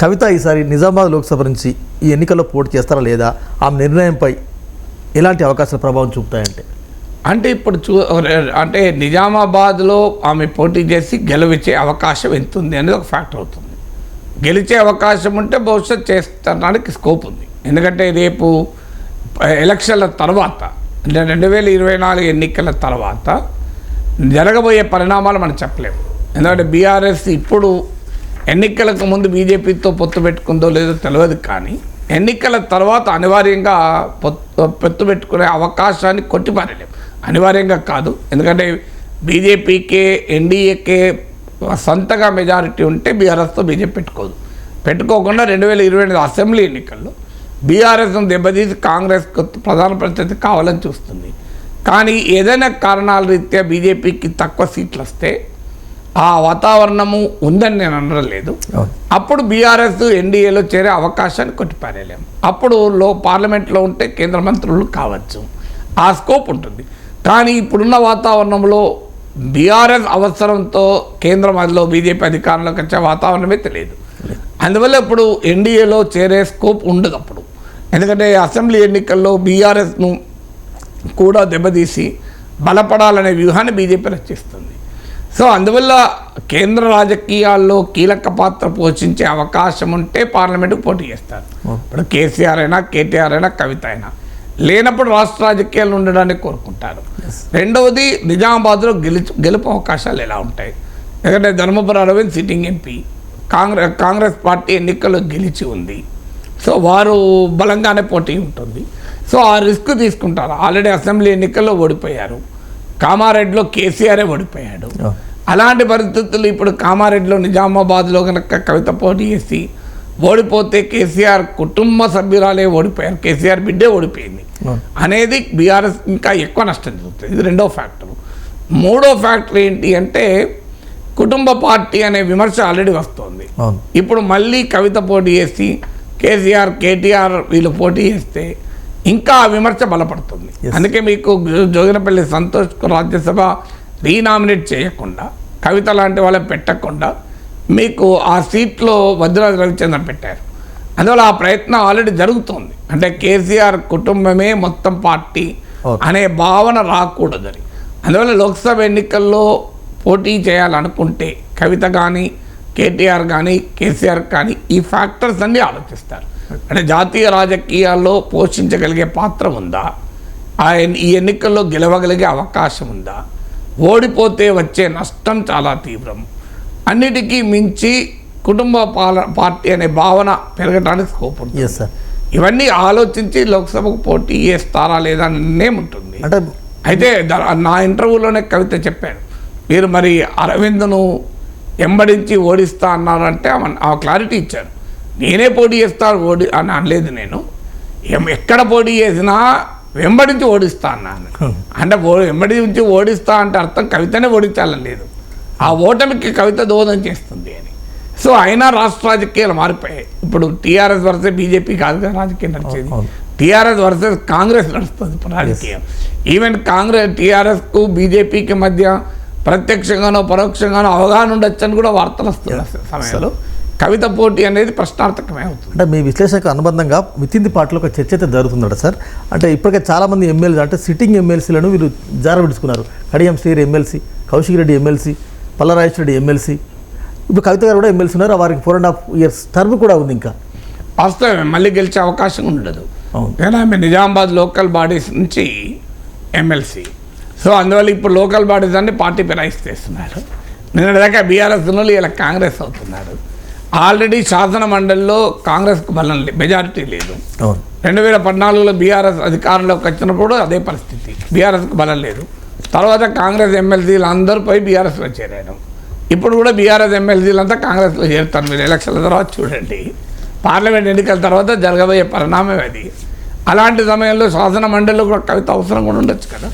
కవిత ఈసారి నిజామాబాద్ లోక్సభ నుంచి ఈ ఎన్నికల్లో పోటీ చేస్తారా లేదా? ఆమె నిర్ణయంపై ఎలాంటి అవకాశాలు ప్రభావం చూపుతాయంటే? అంటే ఇప్పుడు చూ అంటే నిజామాబాద్లో ఆమె పోటీ చేసి గెలిచే అవకాశం ఎంత ఉంది అనేది ఒక ఫ్యాక్టర్ అవుతుంది. గెలిచే అవకాశం ఉంటే బహుశా చేస్తానికి స్కోప్ ఉంది. ఎందుకంటే రేపు ఎలక్షన్ల తర్వాత అంటే రెండు వేల ఇరవై నాలుగు ఎన్నికల తర్వాత జరగబోయే పరిణామాలు మనం చెప్పలేము. ఎందుకంటే బీఆర్ఎస్ ఇప్పుడు ఎన్నికలకు ముందు బీజేపీతో పొత్తు పెట్టుకుందో లేదో తెలియదు కానీ ఎన్నికల తర్వాత అనివార్యంగా పొత్తు పొత్తు పెట్టుకునే అవకాశాన్ని కొట్టిపారలేము అనివార్యంగా కాదు. ఎందుకంటే బీజేపీకే ఎన్డీఏకే సొంతగా మెజారిటీ ఉంటే బీఆర్ఎస్తో బీజేపీ పెట్టుకోదు. పెట్టుకోకుండా రెండు వేల ఇరవై ఎనిమిది అసెంబ్లీ ఎన్నికల్లో బీఆర్ఎస్ను దెబ్బతీసి కాంగ్రెస్ ప్రధాన ప్రతినిధి కావాలని చూస్తుంది. కానీ ఏదైనా కారణాల రీత్యా బీజేపీకి తక్కువ సీట్లు వస్తే ఆ వాతావరణము ఉందని నేను అనడం లేదు అవును. అప్పుడు బీఆర్ఎస్ ఎన్డీఏలో చేరే అవకాశాన్ని కొట్టిపారేయలేము అప్పుడు లో పార్లమెంట్లో ఉంటే కేంద్ర మంత్రులు కావచ్చు. ఆ స్కోప్ ఉంటుంది. కానీ ఇప్పుడున్న వాతావరణంలో బీఆర్ఎస్ అవసరంతో కేంద్రం అదిలో బీజేపీ అధికారంలోకి వచ్చే వాతావరణమే తెలియదు. అందువల్ల ఇప్పుడు ఎన్డీఏలో చేరే స్కోప్ ఉండదు అప్పుడు. ఎందుకంటే అసెంబ్లీ ఎన్నికల్లో బీఆర్ఎస్ను కూడా దెబ్బతీసి బలపడాలనే వ్యూహాన్ని బీజేపీ రచిస్తుంది. సో అందువల్ల కేంద్ర రాజకీయాల్లో కీలక పాత్ర పోషించే అవకాశం ఉంటే పార్లమెంటుకు పోటీ చేస్తారు. ఇప్పుడు కేసీఆర్ అయినా కేటీఆర్ అయినా కవిత అయినా. లేనప్పుడు రాష్ట్ర రాజకీయాలు ఉండడానికి కోరుకుంటారు. రెండవది నిజామాబాద్లో గెలుచు గెలుపు అవకాశాలు ఎలా ఉంటాయి? ఎందుకంటే Dharmapuri Arvind sitting MP Congress Congress party ఎన్నికల్లో గెలిచి ఉంది. సో వారు బలంగానే పోటీ ఉంటుంది. సో ఆ రిస్క్ తీసుకుంటారు. ఆల్రెడీ అసెంబ్లీ ఎన్నికల్లో ఓడిపోయారు. కామారెడ్డిలో కేసీఆరే ఓడిపోయాడు. అలాంటి పరిస్థితులు ఇప్పుడు కామారెడ్డిలో నిజామాబాద్లో కనుక కవిత పోటీ చేసి ఓడిపోతే కేసీఆర్ కుటుంబ సభ్యురాలే ఓడిపోయారు. కేసీఆర్ బిడ్డే ఓడిపోయింది. అనేది బీఆర్ఎస్ ఇంకా ఎక్కువ నష్టం జరుగుతుంది. ఇది రెండో ఫ్యాక్టర్. మూడో ఫ్యాక్టర్ ఏంటి అంటే కుటుంబ పార్టీ అనే విమర్శ ఆల్రెడీ వస్తుంది. ఇప్పుడు మళ్ళీ కవిత పోటీ చేసి కేసీఆర్ కేటీఆర్ వీళ్ళు పోటీ చేస్తే ఇంకా ఆ విమర్శ బలపడుతుంది. అందుకే మీకు జోగినపల్లి సంతోష్ రాజ్యసభ రీనామినేట్ చేయకుండా కవిత లాంటి వాళ్ళని పెట్టకుండా మీకు ఆ సీట్లో వజ్రాజ రవిచంద్రన్ పెట్టారు. అందువల్ల ఆ ప్రయత్నం ఆల్రెడీ జరుగుతోంది. అంటే కేసీఆర్ కుటుంబమే మొత్తం పార్టీ. అనే భావన రాకూడదని. అందువల్ల లోక్సభ ఎన్నికల్లో పోటీ చేయాలనుకుంటే కవిత కానీ కేటీఆర్ కానీ కేసీఆర్ కానీ ఈ ఫ్యాక్టర్స్ అన్నీ ఆలోచిస్తారు. అంటే జాతీయ రాజకీయాల్లో పోషించగలిగే పాత్ర ఉందా? ఆ ఎన్- ఈ ఎన్నికల్లో గెలవగలిగే అవకాశం ఉందా? ఓడిపోతే వచ్చే నష్టం చాలా తీవ్రం. అన్నిటికీ మించి కుటుంబ పాల పార్టీ అనే భావన పెరగడానికి స్కోప్ ఎస్ సార్ ఇవన్నీ ఆలోచించి లోక్సభకు పోటీ చేస్తారా లేదా నిర్ణయం ఉంటుంది. అంటే అయితే నా ఇంటర్వ్యూలోనే కవిత చెప్పాడు. మీరు మరి అరవింద్ను ఎంబడించి ఓడిస్తా అన్నారంటే ఆమె ఆ క్లారిటీ ఇచ్చారు. నేనే పోటీ చేస్తా ఓడి అని అనలేదు నేను. ఎక్కడ పోటీ చేసినా వెంబడించి ఓడిస్తా అన్నాను అంటే ఓ- వెంబడించి ఓడిస్తా అంటే అర్థం కవితనే ఓడించాలని లేదు. ఆ ఓటమికి కవిత దోహదం చేస్తుంది అని. సో అయినా రాష్ట్ర రాజకీయాలు మారిపోయాయి. ఇప్పుడు టీఆర్ఎస్ వర్సెస్ బీజేపీ కాదు రాజకీయం నడిచేది. టీఆర్ఎస్ వర్సెస్ కాంగ్రెస్ నడుస్తుంది రాజకీయం. ఈవెన్ కాంగ్రెస్ టీఆర్ఎస్కు బీజేపీకి మధ్య ప్రత్యక్షంగానో పరోక్షంగానో అవగాహన ఉండొచ్చని కూడా వార్తలు వస్తున్న సమయంలో. కవిత పోటీ అనేది ప్రశ్నార్థకమే అవుతుంది. అంటే మీ విశ్లేషణకు అనుబంధంగా వితిన్ ది పార్టీలో ఒక చర్చ అయితే జరుగుతుందట సార్. అంటే ఇప్పటికే చాలామంది ఎమ్మెల్యే అంటే సిట్టింగ్ ఎమ్మెల్సీలను వీళ్ళు జారవిడుచుకున్నారు Kadiyam శ్రీర్ MLC Kaushik Reddy MLC Palla Rajeshwara Reddy MLC. ఇప్పుడు కవిత గారు కూడా ఎమ్మెల్సీ ఉన్నారు. వారికి four and half years term కూడా ఉంది ఇంకా. వాస్తవమే మళ్ళీ గెలిచే అవకాశం ఉండదు. అవును. కానీ ఆమె నిజామాబాద్ లోకల్ బాడీస్ నుంచి ఎమ్మెల్సీ. సో అందువల్ల ఇప్పుడు లోకల్ బాడీస్ అన్ని పార్టీ ఫిరాయిస్తేస్తున్నారు నిన్న దాకా బీఆర్ఎస్ వాళ్ళు ఇలా కాంగ్రెస్ అవుతున్నారు. ఆల్రెడీ శాసన మండలిలో కాంగ్రెస్కు బలం లే మెజారిటీ లేదు. రెండు వేల పద్నాలుగులో బీఆర్ఎస్ అధికారంలోకి వచ్చినప్పుడు అదే పరిస్థితి. బీఆర్ఎస్కి బలం లేదు. తర్వాత కాంగ్రెస్ ఎమ్మెల్సీలు అందరూ పోయి బీఆర్ఎస్లో చేరారు. ఇప్పుడు కూడా బీఆర్ఎస్ ఎమ్మెల్సీలు అంతా కాంగ్రెస్లో చేరుతారు. మీరు ఎలక్షన్ల తర్వాత చూడండి. పార్లమెంట్ ఎన్నికల తర్వాత జరగబోయే పరిణామం అది. అలాంటి సమయంలో శాసన మండలిలో కూడా కవిత అవసరం కూడా ఉండొచ్చు కదా?